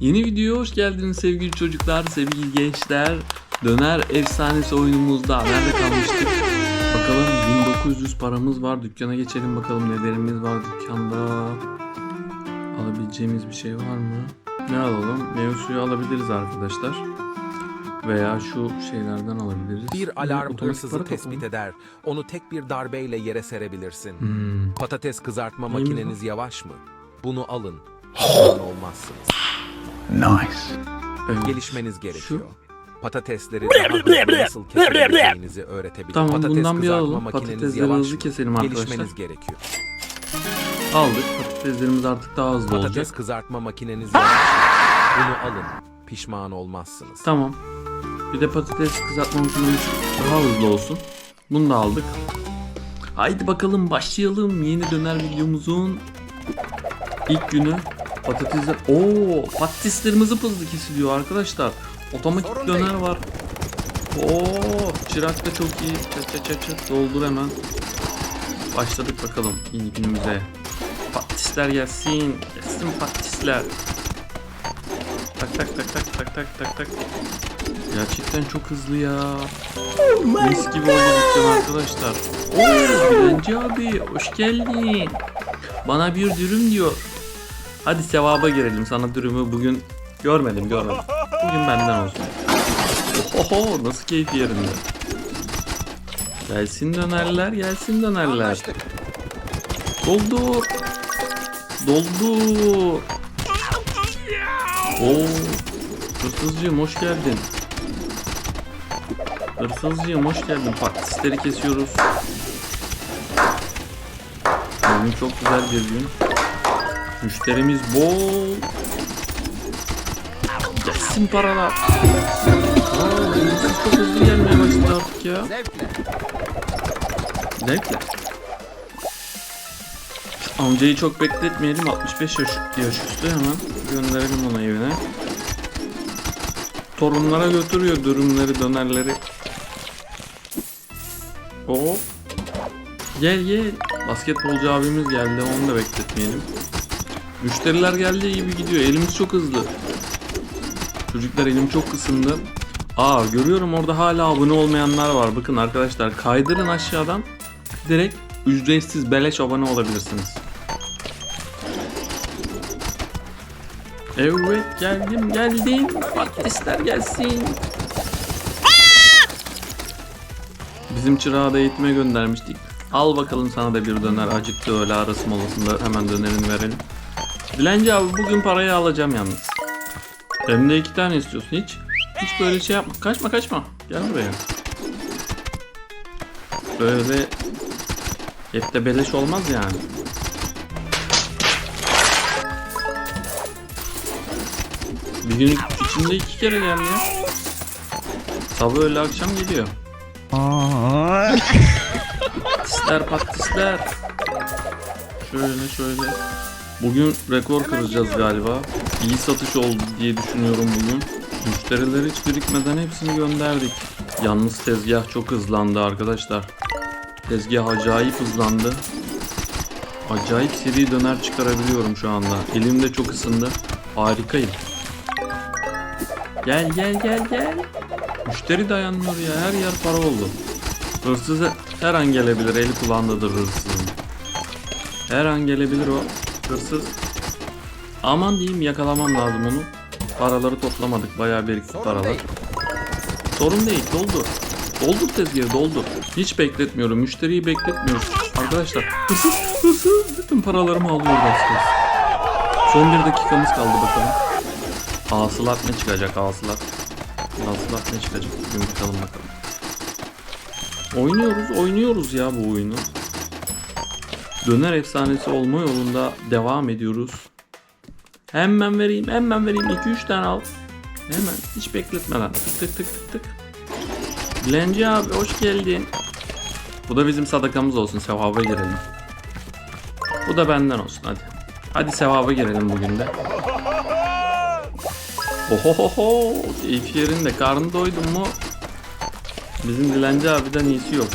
Yeni videoya hoş geldiniz sevgili çocuklar, sevgili gençler. Döner efsanesi oyunumuzda nerede kalmıştık? Bakalım 1900 paramız var. Dükkana geçelim bakalım nelerimiz var dükkanda. Alabileceğimiz bir şey var mı? Ne alalım? Meyve suyu alabiliriz arkadaşlar. Veya şu şeylerden alabiliriz. Bir alarm Otomatik hırsızı tespit kapalı. eder. Onu tek bir darbeyle yere serebilirsin. Hmm. Patates kızartma İyiymiş makineniz yavaş mı? Bunu alın. Olmazsınız. Evet. Gelişmeniz gerekiyor. Patatesleri daha hızlı nasıl kesebileceğinizi öğretebilir. Tamam, Patates bundan bir kızartma alalım. makineniz Patatesleri yavaş hızlı mı? keselim arkadaşlar. Gelişmeniz gerekiyor. Aldık. Patateslerimiz artık daha hızlı Patates olacak. kızartma makineniz yavaş mı? Bunu alın. Pişman olmazsınız. Tamam. Bir de patates kızartma makinemiz daha hızlı olsun. Bunu da aldık. Haydi bakalım başlayalım yeni döner videomuzun ilk günü. Patatesler... Oo, patateslerimiz hızlı kesiliyor arkadaşlar. Otomatik Sorun döner değil. var. Oo, çırak da çok iyi. Çat çat çat çat doldur hemen. Başladık bakalım yeni günümüze. Patatesler gelsin. Gelsin patatesler. Tak tak tak tak tak tak tak tak. Gerçekten çok hızlı ya. Mis gibi oldu dükkan arkadaşlar. Oo Dilenci abi hoş geldin. Bana bir dürüm diyor. Hadi sevaba girelim. Sana dürümü bugün görmedim görmedim. Bugün benden olsun. Oho nasıl keyif yerinde. Gelsin dönerler gelsin dönerler. Doldur. Doldur. Oo, hırsızcığım hoş geldin. Hırsızcığım hoş geldin. Patatesleri kesiyoruz. Bugün çok güzel bir gün. Müşterimiz bol. Gelsin paralar. Aa, hırsız çok hızlı gelmeye başladı artık ya. Zevkle. Amcayı çok bekletmeyelim. 65 yaş, yaş üstü hemen gönderelim onu evine. Torunlara götürüyor dürümleri, dönerleri. Oo. Gel gel. Basketbolcu abimiz geldi. Onu da bekletmeyelim. Müşteriler geldi gibi gidiyor. Elimiz çok hızlı. Çocuklar elim çok ısındı. Aa görüyorum orada hala abone olmayanlar var. Bakın arkadaşlar kaydırın aşağıdan. Direkt ücretsiz beleş abone olabilirsiniz. Evet geldim geldim. Patatesler gelsin. Bizim çırağı da eğitime göndermiştik. Al bakalım sana da bir döner. Acıktı öyle arası molasında hemen dönerini verelim. Dilenci abi bugün parayı alacağım yalnız. Hem de iki tane istiyorsun hiç. Hiç böyle şey yapma. Kaçma kaçma. Gel buraya. Böyle hep de beleş olmaz yani. Bir gün içinde iki kere geldi ya. Sabah öyle akşam geliyor. Patisler patisler. Şöyle şöyle. Bugün rekor kıracağız galiba. İyi satış oldu diye düşünüyorum bugün. Müşteriler hiç birikmeden hepsini gönderdik. Yalnız tezgah çok hızlandı arkadaşlar. Tezgah acayip hızlandı. Acayip seri döner çıkarabiliyorum şu anda. Elim de çok ısındı. Harikayım. Gel gel gel gel. Müşteri dayanmıyor ya. Her yer para oldu. Hırsız her an gelebilir. Eli kulağındadır hırsızın. Her an gelebilir o. Hırsız. Aman diyeyim yakalamam lazım onu. Paraları toplamadık. Bayağı birikti paralar. Sorun değil. Doldur. Doldur tezgahı doldur. Hiç bekletmiyorum. Müşteriyi bekletmiyoruz. Arkadaşlar hırsız hırsız. Bütün paralarımı alıyor gazetesi. Son bir dakikamız kaldı bakalım. Hasılat ne çıkacak hasılat? Hasılat ne çıkacak? Bugün bakalım bakalım. Oynuyoruz oynuyoruz ya bu oyunu. Döner efsanesi olma yolunda devam ediyoruz. Hemen vereyim hemen vereyim 2-3 tane al. Hemen hiç bekletmeden tık tık tık tık tık. Dilenci abi hoş geldin. Bu da bizim sadakamız olsun sevaba girelim. Bu da benden olsun hadi. Hadi sevaba girelim bugün de. Ohohoho keyif yerinde karnı doydun mu? Bizim dilenci abiden iyisi yok.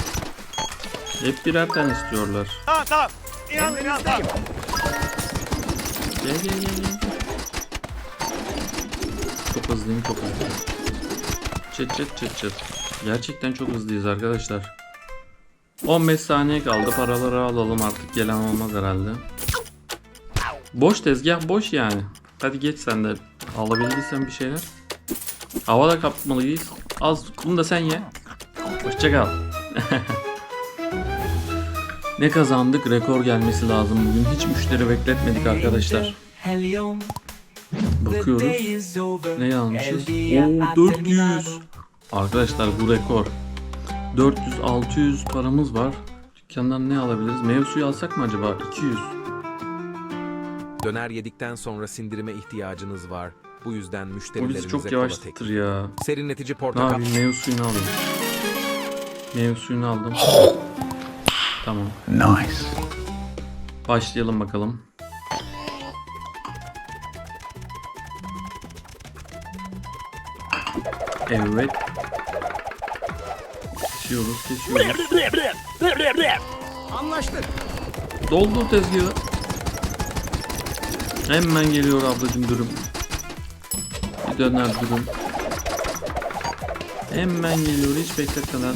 Hep birer tane istiyorlar. Tamam tamam. İnan inan tamam. Gel gel gel gel. hızlıyım çok hızlıyım. Çıt çıt çıt çıt. Gerçekten çok hızlıyız arkadaşlar. 15 saniye kaldı. Paraları alalım artık. Gelen olmaz herhalde. Boş tezgah boş yani. Hadi geç sen de. Alabildiysen bir şeyler. Havada kapmalıyız. Az bunu da sen ye. Hoşçakal. ne kazandık? Rekor gelmesi lazım bugün. Hiç müşteri bekletmedik arkadaşlar. Bakıyoruz. Ne almışız? Oo 400. Arkadaşlar bu rekor. 400-600 paramız var. Dükkandan ne alabiliriz? Meyve suyu alsak mı acaba? 200. Döner yedikten sonra sindirime ihtiyacınız var. Bu yüzden Bu müşterilerinize bizi çok yavaşlatır ya. Serinletici Ne portakal. yapayım? Meyve suyunu alayım. Meyve suyunu aldım. Tamam. Nice. Başlayalım bakalım. Evet. Kesiyoruz, kesiyoruz. Anlaştık. Doldur tezgahı. Hemen geliyor ablacım dürüm. Bir döner dürüm. Hemen geliyor hiç bekletmeden.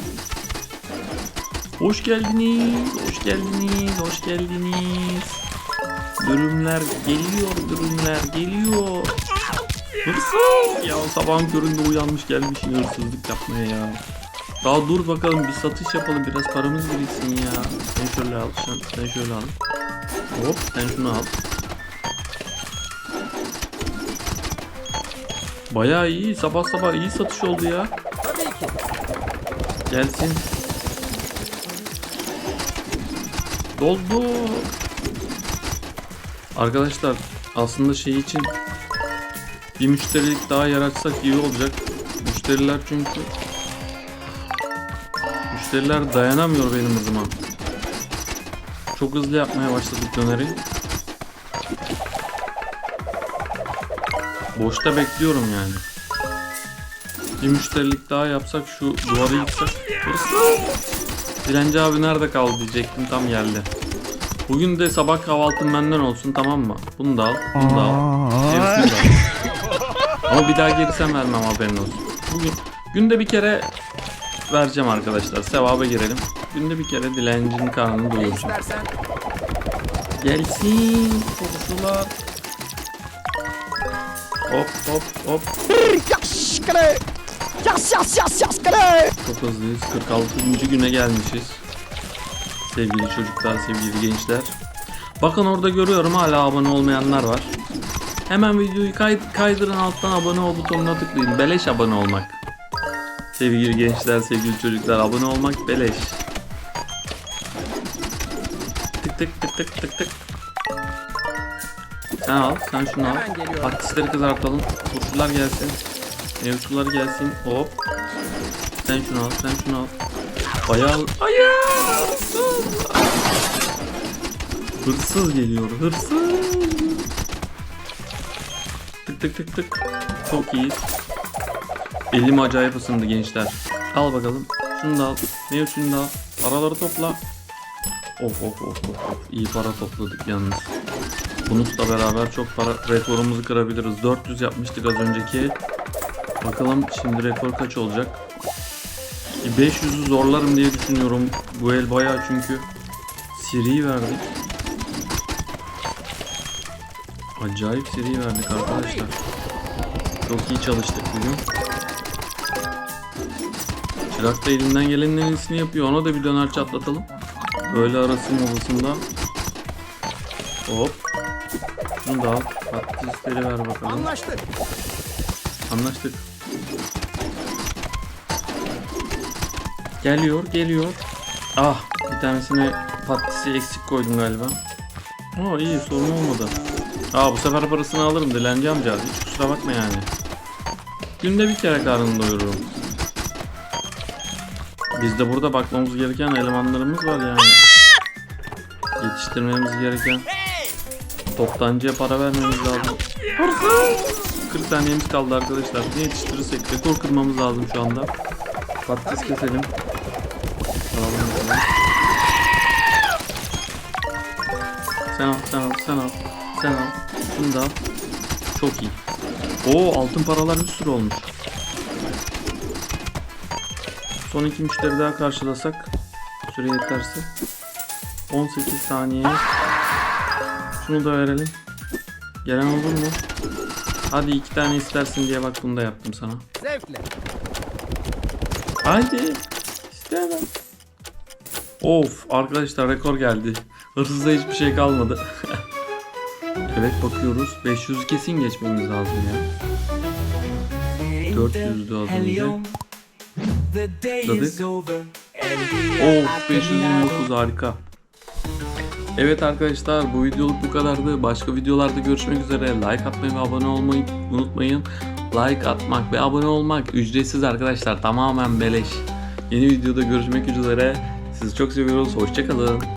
Hoş geldiniz, hoş geldiniz, hoş geldiniz. Dürümler geliyor, dürümler geliyor. Hırsız! Ya sabahın köründe uyanmış gelmiş hırsızlık yapmaya ya. Daha dur bakalım bir satış yapalım biraz paramız biriksin ya. Sen şöyle al, sen, sen şöyle al. Hop sen şunu al. Bayağı iyi sabah sabah iyi satış oldu ya. Gelsin. Doldu. Arkadaşlar aslında şey için bir müşterilik daha yaratsak iyi olacak. Müşteriler çünkü müşteriler dayanamıyor benim hızıma. Çok hızlı yapmaya başladık döneri. Boşta bekliyorum yani. Bir müşterilik daha yapsak şu duvarı yıksak. Dilenci abi nerede kaldı diyecektim tam geldi. Bugün de sabah kahvaltın benden olsun tamam mı? Bunu da al, bunu da al. Gerisini de al. Ama bir daha gerisen vermem haberin olsun. Bugün günde bir kere vereceğim arkadaşlar. Sevaba girelim. Günde bir kere dilencinin karnını doyuracağım. Gelsin komşular. Hop hop hop. Yas yas yas yas kare. Çok hızlıyız. 46. güne gelmişiz. Sevgili çocuklar, sevgili gençler. Bakın orada görüyorum hala abone olmayanlar var. Hemen videoyu kay- kaydırın alttan abone ol butonuna tıklayın. Beleş abone olmak. Sevgili gençler, sevgili çocuklar abone olmak beleş. Tık tık tık tık tık tık. Sen al, sen şunu al. Patatesleri kızartalım. Turşular gelsin. Mevzular gelsin. Hop. Sen şunu al, sen şunu al. Bayağı... Ayağı! Hırsız geliyor, hırsız. Tık tık tık tık. Çok iyiyiz. Elim acayip ısındı gençler. Al bakalım. Şunu da al. Meyve suyunu da al. Paraları topla. Of of of of. İyi para topladık yalnız. Bununla beraber çok para rekorumuzu kırabiliriz. 400 yapmıştık az önceki. Bakalım şimdi rekor kaç olacak? 500'ü zorlarım diye düşünüyorum. Bu el bayağı çünkü seri verdik. Acayip seri verdik arkadaşlar. Çok iyi çalıştık bugün. Çırak da elinden gelenin en iyisini yapıyor. Ona da bir döner çatlatalım. Böyle arası molasında. Hop. Şunu da al. Patatesleri ver bakalım. Anlaştık. Anlaştık. Geliyor, geliyor. Ah, bir tanesine patatesi eksik koydum galiba. Aa iyi, sorun olmadı. Aa bu sefer parasını alırım dilenci amca. Hiç kusura bakma yani. Günde bir kere karnını doyururum. Bizde burada bakmamız gereken elemanlarımız var yani. Yetiştirmemiz gereken. Toptancıya para vermemiz lazım. 40 saniyemiz kaldı arkadaşlar. Ne yetiştirirsek rekor kırmamız lazım şu anda. Patates keselim. Alalım bakalım. Sen al, sen al, sen al. Sen al. Şunu da al. Çok iyi. Oo altın paralar bir sürü olmuş. Son iki müşteri daha karşılasak süre yeterse 18 saniye şunu da verelim gelen olur mu? Hadi iki tane istersin diye bak bunu da yaptım sana. Zevkle. Haydi. İstemem. Of arkadaşlar rekor geldi. Hırsızda hiçbir şey kalmadı. Evet bakıyoruz. 500 kesin geçmemiz lazım ya. 400'dü az önce. Tıkladık. Of 529 harika. Evet arkadaşlar bu videoluk bu kadardı. Başka videolarda görüşmek üzere. Like atmayı ve abone olmayı unutmayın. Like atmak ve abone olmak ücretsiz arkadaşlar. Tamamen beleş. Yeni videoda görüşmek üzere. Sizi çok seviyoruz. Hoşçakalın.